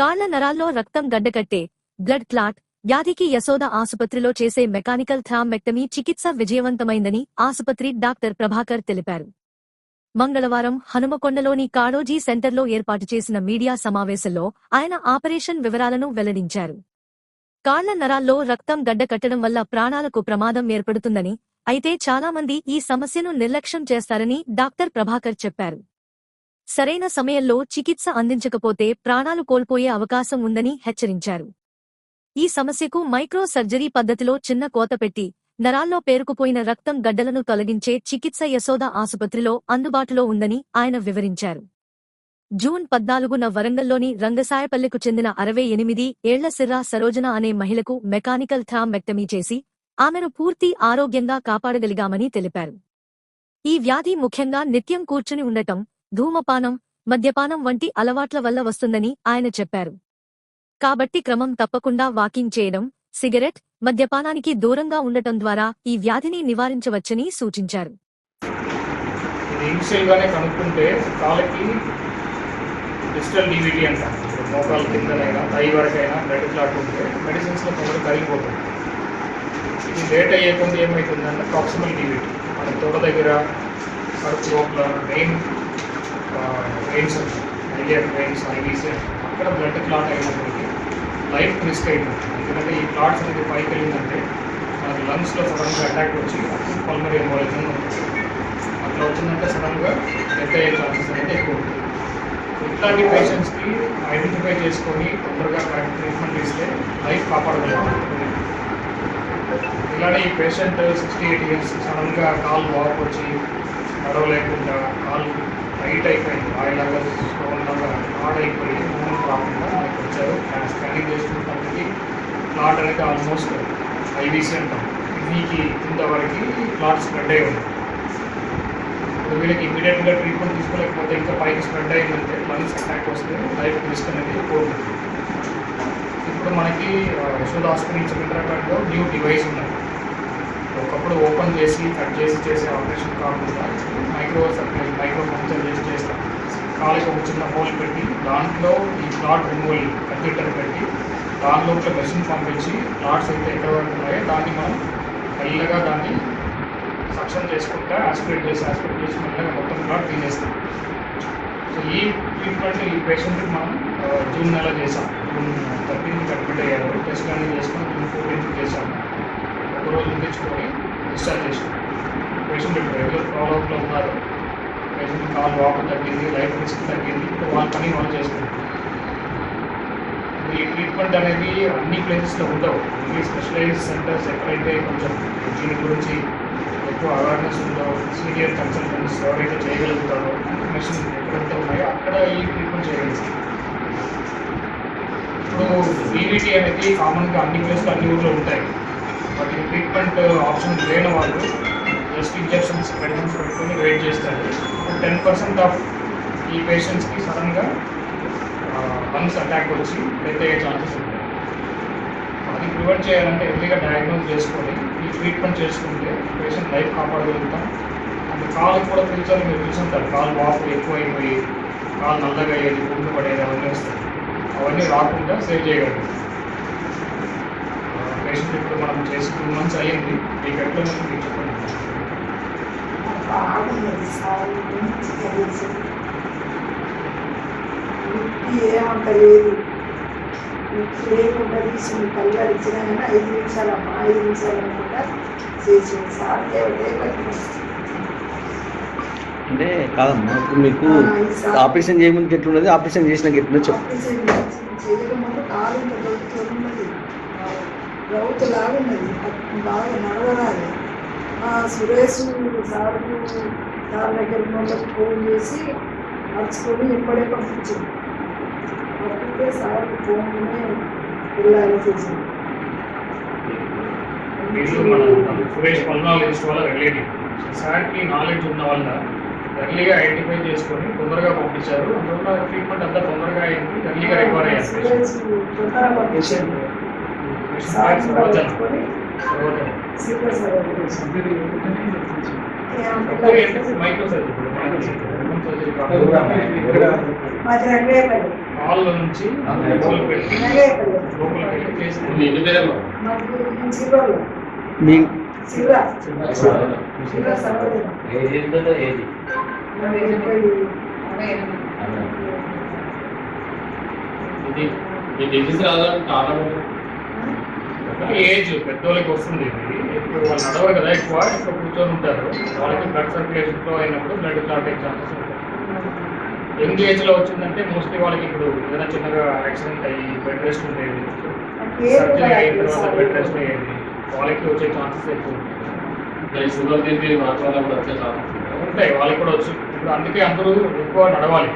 కాళ్ళ నరాల్లో రక్తం గడ్డకట్టే blood clot వ్యాధికి యశోద ఆసుపత్రిలో చేసే మెకానికల్ థ్రామ్మెక్టమీ చికిత్స విజయవంతమైందని ఆసుపత్రి డాక్టర్ ప్రభాకర్ తెలిపారు. మంగళవారం హనుమకొండలోని కాడోజీ సెంటర్లో ఏర్పాటు చేసిన మీడియా సమావేశంలో ఆయన ఆపరేషన్ వివరాలను వెల్లడించారు. కాళ్ళ నరాల్లో రక్తం గడ్డకట్టడం వల్ల ప్రాణాలకు ప్రమాదం ఏర్పడుతుందని అయితే చాలామంది ఈ సమస్యను నిర్లక్ష్యం చేస్తారని డాక్టర్ ప్రభాకర్ చెప్పారు. సరైన సమయంలో చికిత్స అందించకపోతే ప్రాణాలు కోల్పోయే అవకాశం ఉందని హెచ్చరించారు. ఈ సమస్యకు మైక్రో సర్జరీ పద్ధతిలో చిన్న కోత పెట్టి నరాల్లో పేరుకుపోయిన రక్తం గడ్డలను తొలగించే చికిత్స యశోద ఆసుపత్రిలో అందుబాటులో ఉందని ఆయన వివరించారు. జూన్ పద్నాలుగున వరంగల్లోని రంగసాయపల్లెకు చెందిన అరవై ఎనిమిది ఏళ్ళ సిర్రా సరోజన అనే మహిళకు మెకానికల్ థ్రాంబెక్టమీ చేసి ఆమెను పూర్తి ఆరోగ్యంగా కాపాడగలిగామని తెలిపారు. ఈ వ్యాధి ముఖ్యంగా నిత్యం కూర్చుని ఉండటం ధూమపానం మద్యపానం వంటి అలవాట్ల వల్ల వస్తుందని ఆయన చెప్పారు. కాబట్టి క్రమం తప్పకుండా వాకింగ్ చేయడం సిగరెట్ మద్యపానానికి దూరంగా ఉండటం ద్వారా ఈ వ్యాధిని నివారించవచ్చని సూచించారు. ఇది కనుక్కుంటే కాళ్ళకి డిజిటల్ డివిటీ అంట. ఇప్పుడు మోకాల కిందనైనా ఐ వరకైనా బ్లడ్ క్లాట్ ఉంటే మెడిసిన్స్లో కొందరు కరిగిపోతుంది ఇది లేట్ అయ్యే కొంత ఏమవుతుందంటే ప్రాక్సిమల్ డివిటీ మన తొడ దగ్గర కడుపు లోపల main veins iliac veins IVC అక్కడ బ్లడ్ క్లాట్ అయినప్పటికీ లైఫ్ రిస్క్ అయిపోతుంది ఎందుకంటే ఈ క్లాట్స్ అనేది పైకి వెళ్ళిందంటే మనకి లంగ్స్లో సడన్గా అటాక్ వచ్చి అప్పుడు పల్మరీ ఎంబాలిజం ఉంటుంది అట్లా వచ్చిందంటే సడన్గా డెత్ అయ్యే ఛాన్సెస్ అనేది ఎక్కువ ఉంటుంది ఇట్లాంటి పేషెంట్స్కి ఐడెంటిఫై చేసుకొని తొందరగా కరెక్ట్ ట్రీట్మెంట్ ఇస్తే లైఫ్ కాపాడగలుగుతాం ఇలానే ఈ పేషెంట్ సిక్స్టీ ఎయిట్ ఇయర్స్ సడన్గా కాలు వాపు వచ్చి నడవలేకుండా కాలు టైట్ అయిపోయింది. ఆయిలాగా స్టోన్ లాగా హార్డ్ అయిపోయి మూమెంట్ రాకుండా మనకి వచ్చారు. స్కానింగ్ చేసుకున్నప్పటికీ క్లాట్ అనేది ఆల్మోస్ట్ ఐబీసీ అంటాం. కిడ్నీకి కింద వరకు క్లాట్ స్ప్రెడ్ అయి ఉంది. ఇప్పుడు వీళ్ళకి ఇమీడియట్గా ట్రీట్మెంట్ తీసుకోలేకపోతే ఇంకా పైకి స్ప్రెడ్ అయిందంటే లంగ్స్ అటాక్ వస్తే లైఫ్ రిస్క్ అనేది ఎక్కువ ఇప్పుడు మనకి యశోద హాస్పిటల్ సికింద్రాబాద్లో న్యూ డివైస్ ఉన్నాయి ఒకప్పుడు ఓపెన్ చేసి కట్ చేసి చేసే ఆపరేషన్ కాకుండా మైక్రో సర్జరీ మైక్రో పంచర్ చేసి చేస్తాం. కాలుకి ఒక చిన్న హోల్ పెట్టి దాంట్లో ఈ క్లాట్ రిమూవల్ కంప్యూటర్ పెట్టి దాని లోపల మెషిన్ పంపించి క్లాట్స్ అయితే ఎక్కడ వరకు ఉన్నాయో దాన్ని మనం మెల్లగా దాన్ని సక్షన్ చేసుకుంటా ఆస్పిరేట్ చేసి ఆస్పిరేట్ చేసి మెల్లగా మొత్తం క్లాట్ తీసేస్తాం ఈ ట్రీట్మెంట్ ఈ పేషెంట్కి మనం జూన్ నెల చేసాం జూన్ థర్టీన్కి అడ్మిట్ అయ్యారు. టెస్ట్ అనేది చేసుకొని జూన్ ఫోర్టీన్కి చేసాము ఒక రోజు ఉండించుకొని డిశ్చార్జ్ చేసాం పేషెంట్ ఇప్పుడు రెగ్యులర్ ఫాలోఅప్లో ఉన్నారు. పేషెంట్ కాల్ వాపు తగ్గింది లైఫ్ రిస్క్ తగ్గింది. ఇప్పుడు వాళ్ళ పని వాళ్ళు చేసుకుంటారు ఈ ట్రీట్మెంట్ అనేది అన్ని ప్లేసెస్లో ఉండవు. ఓన్లీ స్పెషలైజ్ సెంటర్స్ ఎక్కడైతే కొంచెం దీని గురించి ఎక్కువ అవేర్నెస్ ఉందో సీనియర్ కన్సల్టెంట్స్ ఎవరైతే చేయగలుగుతారో ఇన్ఫర్మేషన్ ఎక్కడైతే ఉన్నాయో అక్కడ ఈ ట్రీట్మెంట్ చేయగలుగుతారు ఇప్పుడు ఈవీటీ అనేది కామన్గా అన్ని ప్లేస్లో అన్ని ఊర్లో ఉంటాయి. బట్ ఈ ట్రీట్మెంట్ ఆప్షన్ లేని వాళ్ళు జస్ట్ ఇంజెక్షన్స్ మెడిసిన్స్ పెట్టుకొని వెయిట్ చేస్తారు. టెన్ పర్సెంట్ ఆఫ్ ఈ పేషెంట్స్కి సడన్గా లంగ్స్ అటాక్ వచ్చి డెత్ అయ్యే ఛాన్సెస్ ఉంటాయి. అది ప్రివెంట్ చేయాలంటే ఎర్లీగా డయాగ్నోస్ చేసుకొని ట్రీట్మెంట్ చేసుకుంటే పేషెంట్ లైఫ్ కాపాడగలుగుతాం. అండ్ కాలు కూడా ఫ్యూచర్ మీరు చూసుంటారు కాలు వాపు ఎక్కువ అయిపోయి కాలు నల్లగా అయ్యేది గుండు పడేది అవన్నీ వస్తాయి. అవన్నీ రాకుండా సేవ్ చేయగలరు. పేషెంట్ ఇప్పుడు మనం చేసి టూ మంత్స్ అయ్యింది. మీకు ఎట్లా ఉంది మీకు చెప్పండి. బాగున్నది లేకుండా తీసింది కళ్ళారు ఇచ్చినా కానీ ఐదు నిమిషాలు అమ్మ ఐదు నిమిషాలు అనుకుంటా చేసింది. సార్ అంటే కాదమ్మా ఇప్పుడు మీకు ఆపరేషన్ చేయముందుకు ఎట్లున్నది? ఆపరేషన్ చేసినాక ఎట్లున్నది చెప్పు. చేయకముందు కాలు రౌతు లాగున్నది బాగా మా సురేష్ సార్కు సార్ దగ్గర ఉన్న ఫోన్ చేసి నడుచుకొని ఇప్పుడే పంపించింది సార్కి ఫోన్లోనే వెళ్ళాలి చేసింది సురేష్ సార్కి నాలెడ్జ్ ఉన్న వల్ల ఎర్లీగా ఐడెంటిఫై చేసుకొని తొందరగా పంపించారు. అందువల్ల ట్రీట్మెంట్ అంతా తొందరగా అయింది. ఎర్లీగా రికవర్ అయ్యారు సార్ సర్జరీ మైక్రో సర్జరీ. కాళ్ళ నుంచి పెట్టి మీ ఏది ఏది? ఇది మీ డిసీజ్ రావడానికి కారణం ఏంటి? ఏజ్ పెద్దోళ్ళకి వస్తుంది ఇది. ఇప్పుడు వాళ్ళు నడవరు కదా ఎక్కువ ఎక్కువ కూర్చొని ఉంటారు. వాళ్ళకి బ్లడ్ సర్క్యులేషన్ ఫ్లో అయినప్పుడు బ్లడ్ క్లాట్ అయ్యే ఛాన్సెస్ ఉంటాయి. యంగ్ ఏజ్లో వచ్చిందంటే మోస్ట్లీ వాళ్ళకి ఇప్పుడు ఏదైనా చిన్నగా యాక్సిడెంట్ అయ్యి బెడ్ రెస్ట్ ఉండేది సర్జరీ అయిన తర్వాత బెడ్ రెస్ట్ అయ్యేది వాళ్ళకి వచ్చే ఛాన్సెస్ ఎక్కువ ఉంటాయి. ఇంకా ఈ షుగర్ బీపీ మాట్లాడాలి వచ్చే ఛాన్సెస్ ఉంటాయి. ఉంటాయి వాళ్ళకి కూడా వచ్చు. ఇప్పుడు అందుకే అందరూ ఎక్కువ నడవాలి.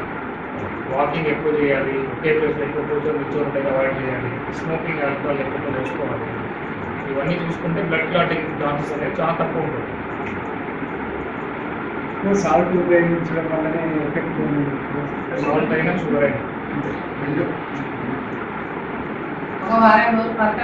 వాకింగ్ ఎక్కువ చేయాలి ఒకే ప్లేస్ ఎక్కువ కూర్చొని కూర్చొని అవాయిడ్ చేయాలి. స్మోకింగ్ ఆల్కహాల్ ఎక్కువ చేసుకోవాలి ఇవన్నీ చూసుకుంటే బ్లడ్ క్లాటింగ్ ఛాన్సెస్ అనేవి చాలా తక్కువ ఉంటుంది సాల్ట్ ఉపయోగించడం వల్లనే ఎఫెక్ట్ సాల్ట్ అయినా షుగర్ అయినా ఒక వారం రోజులు పక్కన